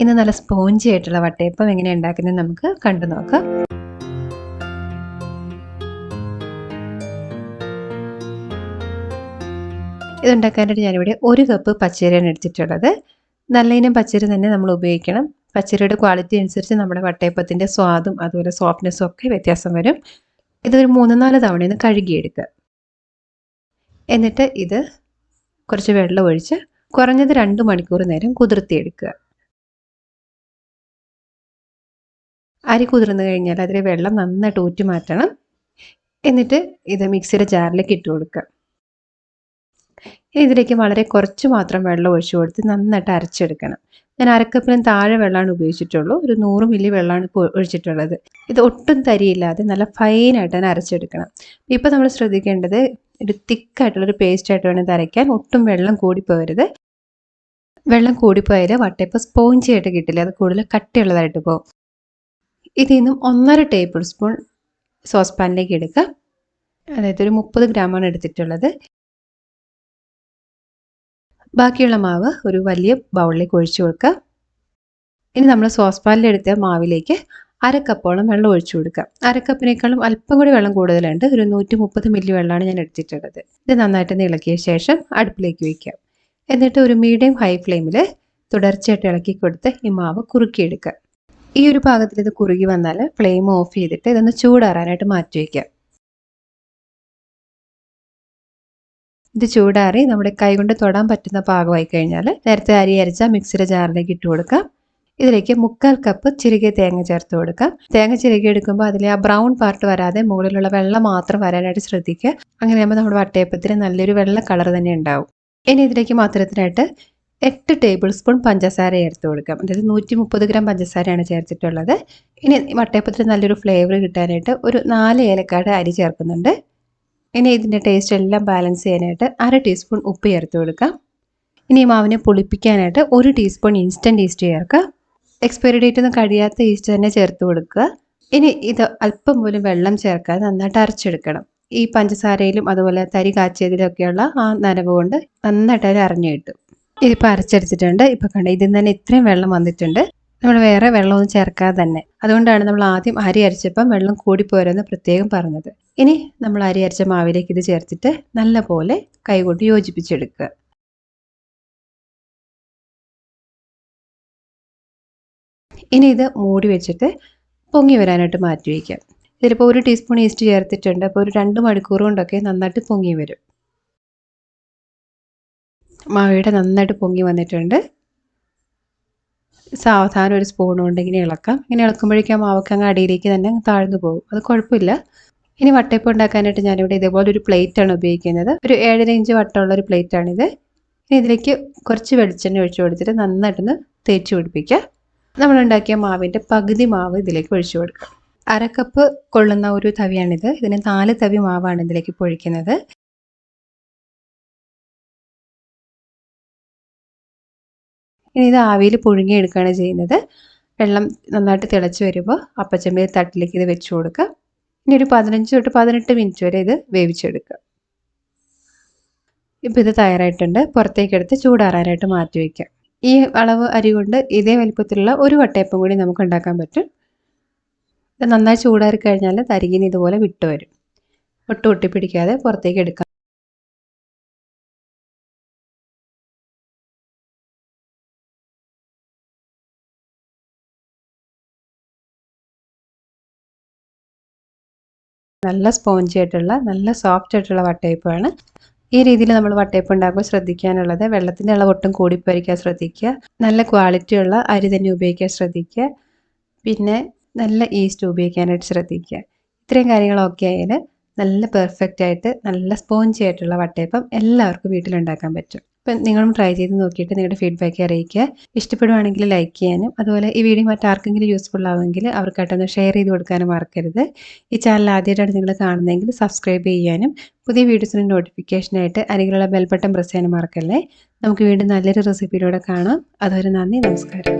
ഇന്ന് നല്ല സ്പോഞ്ചി ആയിട്ടുള്ള വട്ടയപ്പം എങ്ങനെ ഉണ്ടാക്കുന്നത് നമുക്ക് കണ്ടു നോക്കാം. ഇതുണ്ടാക്കാനായിട്ട് ഞാനിവിടെ ഒരു കപ്പ് പച്ചരിയാണ് എടുത്തിട്ടുള്ളത്. നല്ല ഇനം പച്ചരി തന്നെ നമ്മൾ ഉപയോഗിക്കണം. പച്ചരിയുടെ ക്വാളിറ്റി അനുസരിച്ച് നമ്മുടെ വട്ടയപ്പത്തിന്റെ സ്വാദും അതുപോലെ സോഫ്റ്റ്നെസ്സും ഒക്കെ വ്യത്യാസം വരും. ഇതൊരു മൂന്ന് നാല് തവണ ഒന്ന് കഴുകിയെടുക്കുക. എന്നിട്ട് ഇത് കുറച്ച് വെള്ളം ഒഴിച്ച് കുറഞ്ഞത് രണ്ട് മണിക്കൂർ നേരം കുതിർത്തിയെടുക്കുക. അരി കുതിർന്നു കഴിഞ്ഞാൽ അതിൽ വെള്ളം നന്നായിട്ട് ഊറ്റി മാറ്റണം. എന്നിട്ട് ഇത് മിക്സിയുടെ ജാറിലേക്ക് ഇട്ട് കൊടുക്കുക. ഇതിലേക്ക് വളരെ കുറച്ച് മാത്രം വെള്ളം ഒഴിച്ചു കൊടുത്ത് നന്നായിട്ട് അരച്ചെടുക്കണം. ഞാൻ അരക്കപ്പിനും താഴെ വെള്ളമാണ് ഉപയോഗിച്ചിട്ടുള്ളൂ. ഒരു നൂറ് മില്ലി വെള്ളമാണ് ഇപ്പോൾ ഒഴിച്ചിട്ടുള്ളത്. ഇത് ഒട്ടും തരിയില്ലാതെ നല്ല ഫൈനായിട്ട് തന്നെ അരച്ചെടുക്കണം. ഇപ്പോൾ നമ്മൾ ശ്രദ്ധിക്കേണ്ടത് ഒരു തിക്കായിട്ടുള്ളൊരു പേസ്റ്റായിട്ട് വേണം ഇത് അരയ്ക്കാൻ ഒട്ടും വെള്ളം കൂടിപ്പോകരുത്. വെള്ളം കൂടിപ്പോയാൽ വട്ടയപ്പം സ്പോഞ്ചായിട്ട് കിട്ടില്ല. അത് കൂടുതൽ കട്ടിയുള്ളതായിട്ട് പോകും. ഇതിൽ നിന്നും ഒന്നര ടേബിൾ സ്പൂൺ സോസ് പാനിലേക്ക് എടുക്കുക. അതായത് ഒരു മുപ്പത് ഗ്രാമാണ് എടുത്തിട്ടുള്ളത്. ബാക്കിയുള്ള മാവ് ഒരു വലിയ ബൗളിലേക്ക് ഒഴിച്ചു കൊടുക്കുക. ഇനി നമ്മൾ സോസ് പാനിലെടുത്ത മാവിലേക്ക് അരക്കപ്പോളം വെള്ളം ഒഴിച്ചു കൊടുക്കുക. അരക്കപ്പിനേക്കാളും അല്പം കൂടി വെള്ളം കൂടുതലുണ്ട്. ഒരു നൂറ്റി മുപ്പത് മില്ലി വെള്ളമാണ് ഞാൻ എടുത്തിട്ടുള്ളത്. ഇത് നന്നായിട്ട് ഇളക്കിയ ശേഷം അടുപ്പിലേക്ക് വയ്ക്കാം എന്നിട്ട് ഒരു മീഡിയം ഹൈ ഫ്ലെയിമിൽ തുടർച്ചയായിട്ട് ഇളക്കി കൊടുത്ത് ഈ മാവ് കുറുക്കിയെടുക്കുക. ഈ ഒരു പാകത്തിൽ ഇത് കുറുകി വന്നാൽ ഫ്ലെയിം ഓഫ് ചെയ്തിട്ട് ഇതൊന്ന് ചൂടാറാനായിട്ട് മാറ്റി വയ്ക്കുക ഇത് ചൂടാറി നമ്മുടെ കൈ കൊണ്ട് തൊടാൻ പറ്റുന്ന പാകമായി കഴിഞ്ഞാൽ നേരത്തെ അരി അരച്ച മിക്സിയുടെ ജാറിലേക്ക് ഇട്ട് കൊടുക്കാം. ഇതിലേക്ക് മുക്കാൽ കപ്പ് ചിരികെ തേങ്ങ ചേർത്ത് കൊടുക്കാം. തേങ്ങ ചിരകി എടുക്കുമ്പോൾ അതിലെ ആ ബ്രൗൺ പാർട്ട് വരാതെ മുകളിലുള്ള വെള്ളം മാത്രം വരാനായിട്ട് ശ്രദ്ധിക്കുക. അങ്ങനെയാകുമ്പോൾ നമ്മുടെ വട്ടയപ്പത്തിന് നല്ലൊരു വെള്ള കളർ തന്നെ ഉണ്ടാവും. ഇനി ഇതിലേക്ക് മാത്രത്തിനായിട്ട് എട്ട് ടേബിൾ സ്പൂൺ പഞ്ചസാര ചേർത്ത് കൊടുക്കാം. അതായത് നൂറ്റി മുപ്പത് ഗ്രാം പഞ്ചസാരയാണ് ചേർത്തിട്ടുള്ളത്. ഇനി വട്ടയപ്പത്തിന് നല്ലൊരു ഫ്ലേവർ കിട്ടാനായിട്ട് ഒരു നാല് ഏലക്കാട് അരി ചേർക്കുന്നുണ്ട്. ഇനി ഇതിന്റെ ടേസ്റ്റ് എല്ലാം ബാലൻസ് ചെയ്യാനായിട്ട് അര ടീസ്പൂൺ ഉപ്പ് ചേർത്ത് കൊടുക്കാം. ഇനി മാവിനെ പുളിപ്പിക്കാനായിട്ട് ഒരു ടീസ്പൂൺ ഇൻസ്റ്റന്റ് ഈസ്റ്റ് ചേർക്കുക. എക്സ്പയറി ഡേറ്റ് ഒന്നും കഴിയാത്ത ഈസ്റ്റ് തന്നെ ചേർത്ത് കൊടുക്കുക. ഇനി ഇത് അല്പം പോലും വെള്ളം ചേർക്കാതെ നന്നായിട്ട് അരച്ചെടുക്കണം. ഈ പഞ്ചസാരയിലും അതുപോലെ തരി കാച്ചിയതിലൊക്കെയുള്ള ആ നനവ് കൊണ്ട് നന്നായിട്ട് അത് അറിഞ്ഞു കിട്ടും. ഇതിപ്പോൾ അരച്ചെടുത്തിട്ടുണ്ട്. ഇപ്പോൾ കണ്ട ഇതിൽ തന്നെ ഇത്രയും വെള്ളം വന്നിട്ടുണ്ട്. നമ്മൾ വേറെ വെള്ളമൊന്നും ചേർക്കാതെ തന്നെ. അതുകൊണ്ടാണ് നമ്മൾ ആദ്യം അരി അരച്ചപ്പം വെള്ളം കൂടിപ്പോരെന്ന് പ്രത്യേകം പറഞ്ഞത്. ഇനി നമ്മൾ അരി അരച്ച മാവിലേക്ക് ഇത് ചേർത്തിട്ട് നല്ലപോലെ കൈകൊണ്ട് യോജിപ്പിച്ചെടുക്കുക. ഇനി ഇത് മൂടി വെച്ചിട്ട് പൊങ്ങി വരാനായിട്ട് മാറ്റി വയ്ക്കാം. ഇതിലിപ്പോൾ ഒരു ടീസ്പൂൺ ഈസ്റ്റ് ചേർത്തിട്ടുണ്ട്. അപ്പോൾ ഒരു രണ്ട് മണിക്കൂർ കൊണ്ടൊക്കെ നന്നായിട്ട് പൊങ്ങി വരും. മാവയുടെ നന്നായിട്ട് പൊങ്ങി വന്നിട്ടുണ്ട്. സാവധാനം ഒരു സ്പൂൺ കൊണ്ട് ഇങ്ങനെ ഇളക്കാം. ഇങ്ങനെ ഇളക്കുമ്പോഴേക്കും ആ മാവൊക്കെ അങ്ങ് അടിയിലേക്ക് തന്നെ താഴ്ന്നു പോകും. അത് കുഴപ്പമില്ല. ഇനി വട്ടയപ്പം ഉണ്ടാക്കാനായിട്ട് ഞാനിവിടെ ഇതേപോലെ ഒരു പ്ലേറ്റ് ആണ് ഉപയോഗിക്കുന്നത്. ഒരു ഏഴര ഇഞ്ച് വട്ടമുള്ള ഒരു പ്ലേറ്റ് ആണിത്. ഇനി ഇതിലേക്ക് കുറച്ച് വെളിച്ചെണ്ണ ഒഴിച്ചു കൊടുത്തിട്ട് നന്നായിട്ടൊന്ന് തേച്ച് പിടിപ്പിക്കുക. നമ്മൾ ഉണ്ടാക്കിയ മാവിന്റെ പകുതി മാവ് ഇതിലേക്ക് ഒഴിച്ചു കൊടുക്കുക അരക്കപ്പ് കൊള്ളുന്ന ഒരു തവിയാണിത്. ഇതിന് നാല് തവി മാവാണ് ഇതിലേക്ക് പൊഴിക്കുന്നത്. ഇനി ഇത് ആവിയിൽ പുഴുങ്ങിയെടുക്കുകയാണ് ചെയ്യുന്നത്. വെള്ളം നന്നായിട്ട് തിളച്ച് വരുമ്പോൾ അപ്പച്ചമ്മയിൽ തട്ടിലേക്ക് ഇത് വെച്ച് കൊടുക്കുക. ഇനി ഒരു പതിനഞ്ച് തൊട്ട് പതിനെട്ട് മിനിറ്റ് വരെ ഇത് വേവിച്ചെടുക്കുക. ഇപ്പോൾ ഇത് തയ്യാറായിട്ടുണ്ട്. പുറത്തേക്ക് എടുത്ത് ചൂടാറാനായിട്ട് മാറ്റി വയ്ക്കാം ഈ അളവ് അരി കൊണ്ട് ഇതേ വലിപ്പത്തിലുള്ള ഒരു വട്ടയപ്പം കൂടി നമുക്ക് ഉണ്ടാക്കാൻ പറ്റും. നന്നായി ചൂടാറി കഴിഞ്ഞാൽ തരികിന് ഇതുപോലെ വിട്ടു വരും. ഒട്ടും ഒട്ടിപ്പിടിക്കാതെ പുറത്തേക്ക് എടുക്കാം. നല്ല സ്പോഞ്ചി ആയിട്ടുള്ള നല്ല സോഫ്റ്റ് ആയിട്ടുള്ള വട്ടയപ്പമാണ്. ഈ രീതിയിൽ നമ്മൾ വട്ടയപ്പം ഉണ്ടാക്കുമ്പോൾ ശ്രദ്ധിക്കാനുള്ളത് വെള്ളത്തിന്റെ അളവ് ഒട്ടും കൂടിപ്പോയിരിക്കാൻ ശ്രദ്ധിക്കുക. നല്ല ക്വാളിറ്റിയുള്ള അരി തന്നെ ഉപയോഗിക്കാൻ ശ്രദ്ധിക്കുക. പിന്നെ നല്ല ഈസ്റ്റ് ഉപയോഗിക്കാനായിട്ട് ശ്രദ്ധിക്കുക. ഇത്രയും കാര്യങ്ങളൊക്കെ ആയാൽ നല്ല പെർഫെക്റ്റ് ആയിട്ട് നല്ല സ്പോഞ്ചി ആയിട്ടുള്ള വട്ടയപ്പം എല്ലാവർക്കും വീട്ടിലുണ്ടാക്കാൻ പറ്റും. അപ്പം നിങ്ങളും ട്രൈ ചെയ്ത് നോക്കിയിട്ട് നിങ്ങളുടെ ഫീഡ്ബാക്ക് അറിയിക്കുക. ഇഷ്ടപ്പെടുവാണെങ്കിൽ ലൈക്ക് ചെയ്യാനും അതുപോലെ ഈ വീഡിയോ മറ്റാർക്കെങ്കിലും യൂസ്ഫുൾ ആവുമെങ്കിൽ അവർക്കായിട്ടൊന്ന് ഷെയർ ചെയ്ത് കൊടുക്കാനും മറക്കരുത്. ഈ ചാനൽ ആദ്യമായിട്ടാണ് നിങ്ങൾ കാണുന്നതെങ്കിൽ സബ്സ്ക്രൈബ് ചെയ്യാനും പുതിയ വീഡിയോസിന് നോട്ടിഫിക്കേഷനായിട്ട് അരികിലുള്ള ബെൽബട്ടൺ പ്രസ് ചെയ്യാനും മറക്കല്ലേ. നമുക്ക് വീണ്ടും നല്ലൊരു റെസിപ്പിയിലൂടെ കാണാം. അതുവരെ നന്ദി നമസ്കാരം.